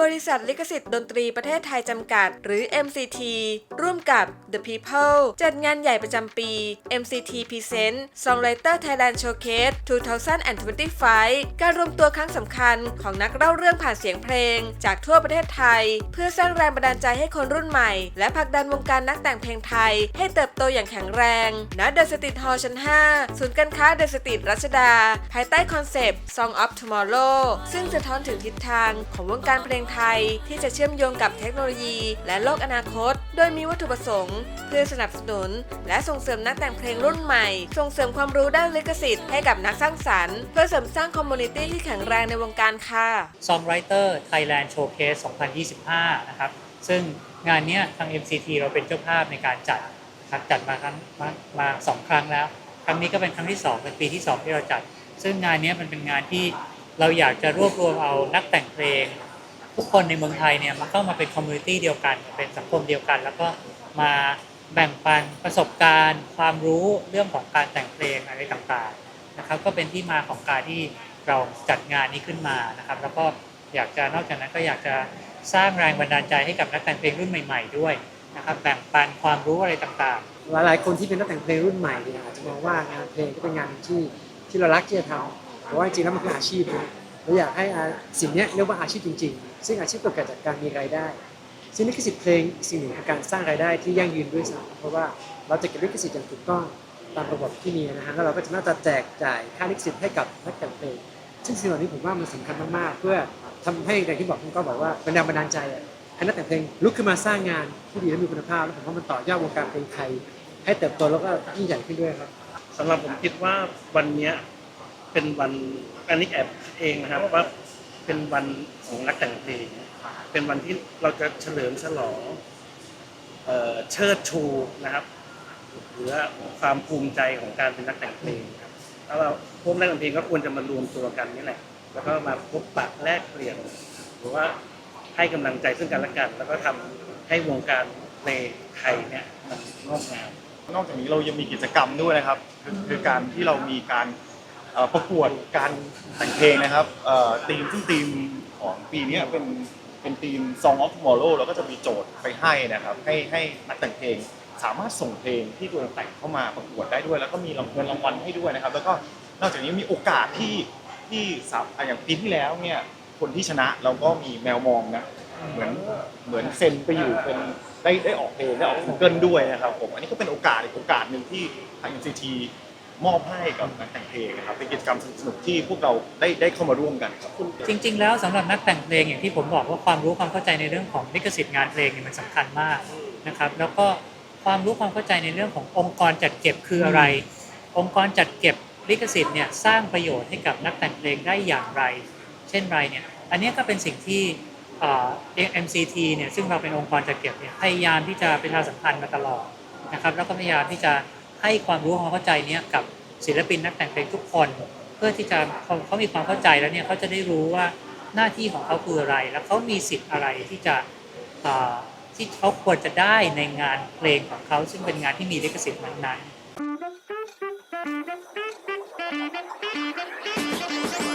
บริษัทลิขสิทธิ์ดนตรีประเทศไทยจำกัด หรือ MCT ร่วมกับ The People จัดงานใหญ่ประจำปี MCT Present Songwriter Thailand Showcase 2025 การรวมตัวครั้งสำคัญของนักเล่าเรื่องผ่านเสียงเพลง จากทั่วประเทศไทย เพื่อสร้างแรงบันดาลใจให้คนรุ่นใหม่ และผลักดันวงการนักแต่งเพลงไทย ให้เติบโตอย่างแข็งแรงณ The Street Hall ชั้น 5 ศูนย์การค้า The Street รัชดา ภายใต้คอนเซปต์ Song of Tomorrow ซึ่งสะท้อนถึงทิศทางของวงการเพลงไทย ที่จะเชื่อมโยงกับเทคโนโลยี และโลกอนาคต โดยมีวัตถุประสงค์ เพื่อสนับสนุน และส่งเสริมนักแต่งเพลงรุ่นใหม่ ส่งเสริมความรู้ด้านลิขสิทธิ์ให้กับนักสร้างสรรค์ เพื่อเสริมสร้างคอมมูนิตี้ที่แข็งแรงในวงการค่ะ Songwriter Thailand Showcase 2025 นะครับ ซึ่งงานนี้ทาง MCT เราเป็นเจ้าภาพในการจัดครับจัดมาครั้งมามาสองครั้งแล้ว ครั้งนี้ก็เป็นครั้งที่ 2 เป็นปีที่ 2 ที่เราจัด ซึ่งงานนี้มันเป็นงานที่เราอยากจะรวบรวมเอานักแต่งเพลง ทุกคนในเมืองไทยเนี่ยมาเข้ามาเป็นคอมมูนิตี้เดียวกัน เป็นสังคมเดียวกัน แล้วก็มาแบ่งปันประสบการณ์ ความรู้เรื่องของการแต่งเพลงอะไรต่างๆนะครับ ก็เป็นที่มาของการที่เราจัดงานนี้ขึ้นมานะครับ แล้วก็อยากจะนอกจากนั้นก็อยากจะสร้างแรงบันดาลใจให้กับนักแต่งเพลงรุ่นใหม่ ๆ ด้วยนะครับแบ่งปันความรู้อะไรต่างๆ หลายๆคนที่เป็นนักแต่งเพลงรุ่นใหม่เนี่ยอาจจะมองว่างานเพลงก็เป็นงานที่ที่เรารักที่จะทำแต่ว่าจริงๆแล้วมันคืออาชีพนะ เราอยากให้สิ่งนี้เรียกว่าอาชีพจริง ๆ ซึ่งอาชีพเกิดจากการมีรายได้ซึ่งลิขสิทธิ์เพลงสิ่งหนึ่งคือการสร้างรายได้ที่ยั่งยืนด้วยซ้ำเพราะว่าเราจะเก็บลิขสิทธิ์อย่างถูกต้องตามระบบที่มีนะฮะแล้วเราก็จะน่าจะแจกจ่ายค่าลิขสิทธิ์ให้กับนักแต่งเพลงซึ่งสิ่งเหล่านี้ผมว่ามันสำคัญมากๆ เพื่อทำให้อย่างที่บอกคุณก็บอกว่าเป็นแรงบันดาลใจให้นักแต่งเพลงลุกขึ้นมาสร้างงานที่ดีและมีคุณภาพแล้วผมว่ามันต่อยอดวงการเพลงไทย ให้เติบโตแล้วก็ยิ่งใหญ่ขึ้นด้วยครับสำหรับผมคิดว่าวันนี้ เป็นวันอันนี้แอบเองนะครับว่าเป็นวันของนักแต่งเพลง เป็นวันที่เราจะเฉลิมฉลองเอ่อเชิดชูนะครับหรือว่าความภูมิใจของการเป็นนักแต่งเพลงครับแล้วเราพวกนักแต่งเพลงก็ควรจะมารวมตัวกันนี่แหละแล้วก็มาพบปะแลกเปลี่ยน หรือว่าให้กำลังใจซึ่งกันและกัน แล้วก็ทำให้วงการเพลงไทยเนี่ยมันงอกงาม นอกจากนี้เรายังมีกิจกรรมด้วยนะครับคือคือการที่เรามีการ เอ่อประกวดการแต่งเพลงนะครับเอ่อธีมซึ่งธีมของปีเนี้ยเป็นเป็นธีม Song of Tomorrow แล้วก็จะมีโจทย์ไปให้นะครับ ให้ให้นักแต่งเพลงสามารถส่งเพลงที่ตัวเองแต่งเข้ามาประกวดได้ด้วย แล้วก็มีรางวัลรางวัลให้ด้วยนะครับ แล้วก็นอกจากนี้มีโอกาสที่ที่สามอะอย่างปีที่แล้วเนี่ยคนที่ชนะเราก็มีแมวมองนะเหมือนเหมือนเซ็นไปอยู่เป็นได้ได้ออกเพลงได้ออกซิงเกิลด้วยนะครับผมอันนี้ก็เป็นโอกาสอีกโอกาสหนึ่งที่ทาง NCT มอบให้กับนักแต่งเพลงนะครับเป็นกิจกรรมสนุกที่พวกเราได้ได้เข้ามาร่วมกันครับจริง ๆ แล้วสำหรับนักแต่งเพลงอย่างที่ผมบอกว่าความรู้ความเข้าใจในเรื่องของลิขสิทธิ์งานเพลงเนี่ยมันสำคัญมากนะครับแล้วก็ความรู้ความเข้าใจในเรื่องขององค์กรจัดเก็บคืออะไร องค์กรจัดเก็บลิขสิทธิ์เนี่ยสร้างประโยชน์ให้กับนักแต่งเพลงได้อย่างไร เช่นไรเนี่ยอันนี้ก็เป็นสิ่งที่เอ่อ MCT เนี่ยซึ่งเราเป็นองค์กรจัดเก็บเนี่ยพยายามที่จะประชาสัมพันธ์มาตลอดนะครับแล้วก็พยายามที่จะ ให้ความรู้ความเข้าใจเนี้ยกับศิลปินนักแต่งเพลงทุกคน เพื่อที่จะเขาเขามีความเข้าใจแล้วเนี่ยเขาจะได้รู้ว่าหน้าที่ของเขาคืออะไร แล้วเขามีสิทธิ์อะไรที่จะอ่อที่เขาควรจะได้ในงานเพลงของเขาซึ่งเป็นงานที่มีลิขสิทธิ์นั้นๆ